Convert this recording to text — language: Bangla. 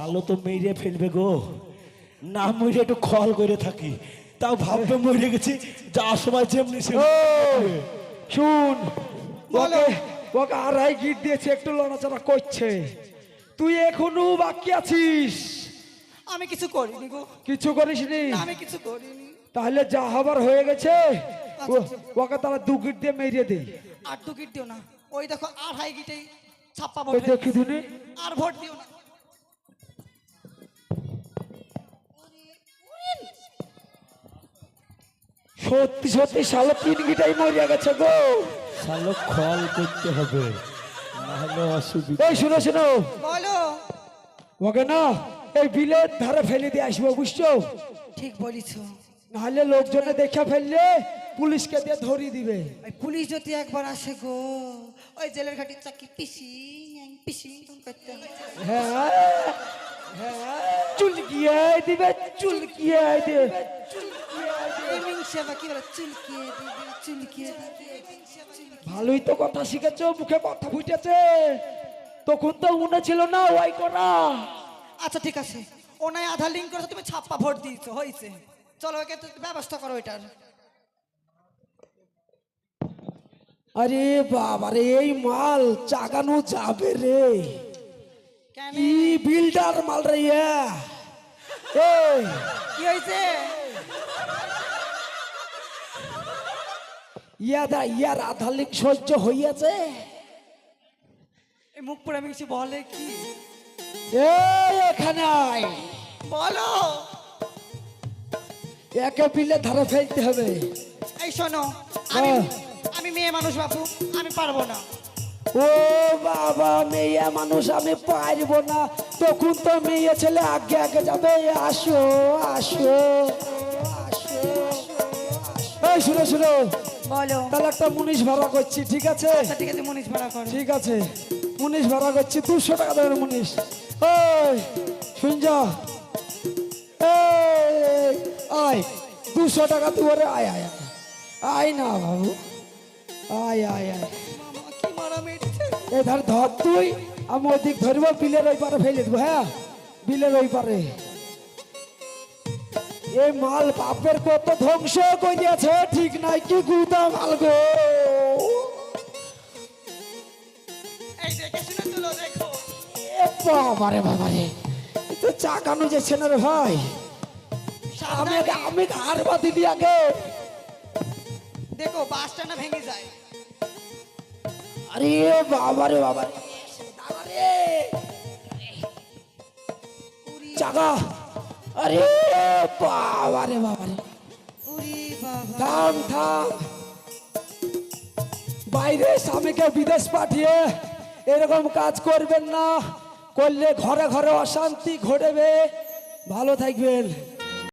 শালো তো মেরে ফেলবে গো। না মরে একটু খল করে থাকি। তাও ভাববে মরে গেছি যাওয়ার সময় যেমনি শুন বলো। ওকে ওকে আড়াই গিট দিয়েছে একটু লড়াচড়া করছে। তুই এখনও বাকি আছিস? আমি কিছু করিনি গো। কিছু করিসনি? না, আমি কিছু করিনি। তাহলে যা হবার হয়ে গেছে ও- ওকে তারা দু গিট দিয়ে মেরিয়ে দে। আর দু গিট দিও না। ওই দেখো আড়াই গিটেই ছাপ্পা ওই ভোট দেখি দিনে আর ভোট দিও না। সত্যি সত্যি শালো তিন গিটাই মরিয়া গেছে গো। শালো খল করতে হবে নাহলে অসুবিধা। এই শুনো শুনো। বলো। ওকে না এই বিলের ধারে ফেলে দিয়ে আসব বুঝছ? ঠিক বলিছ। নাহলে লোকজনে দেখে ফেললে পুলিশকে দিয়ে ধরিয়ে দিবে। ওই পুলিশ যদি একবার আসে গো ওই জেলের ঘাটি চাকি পিসি পিসি করতে হ্যাঁ। হ্যাঁ চুলকিয়ে দিবে চুলকিয়ে দিবে এমিং ভালোই তো কথা শিখেছো মুখে কথা ফুটেছে। তখন তো মনে ছিল না ওয়াই করা। আচ্ছা ঠিক আছে। ও নাই আধার লিঙ্ক করেছে তুমি ছাপ্পা ভোট দিয়েছ হয়েছে চলো ওকে ব্যবস্থা করো এটার। আরে বাবারে এই মাল চাগানো যাবে রে। কি বিল্ডার মাল রে ইয়া। এই। কি হয়েছে ইয়াদা ইয়ার আধার লিঙ্ক সহ্য হইয়াছে। এই মুখ পড়ে আমি কিছু বলে কি? এখানে বলো। একে বিলে ধারে ফেলতে হবে। এই শোনো আমি। আমি মেয়ে মানুষ বাবু আমি পারব না। ও বাবা মেয়ে মানুষ আমি পারব না। তখন তো মেয়ে ছেলে আগে আগে যাবে। আসো আসো আসো। এই শুনো শুনো। বলো। তাহলে একটা মুনিশ ভাড়া করছি ঠিক আছে? আচ্ছা ঠিক আছে মনীষ ভাড়া করো। ঠিক আছে। মুনিশ ভাড়া করছি দুশো টাকা দেবেন মুনিশ। ওই শুন যা। আয় দুশো টাকা তুই আয় আয় আয়। আয় না বাবু। আয় আয় আয়। মামা কি মারা মেরেছে এই ধর ধর তুই আমি ওই দিক ধরবো বিলের ওই পারে ফেলে দেবো হ্যাঁ? বিলের ওই পারে। এই মাল বাপের কত ধ্বংস করিয়াছে ঠিক নাই কি গুদা মাল গো। এই দেখে শুনে তুলো দেখো। এ বাবারে তো চাকানো যাচ্ছে না রে ভাই। আমি আমি ঘাড় বাঁধি দি আগে। দেখো বাসটা না ভেঙে যায়। আরে বাবারে। চাকা। আরে বাবা রে বাবা রে। থাম থাম। বাইরে স্বামীকে বিদেশ পাঠিয়ে এরকম কাজ করবেন না। করলে ঘরে ঘরে অশান্তি ঘটবে। ভালো থাকবেন।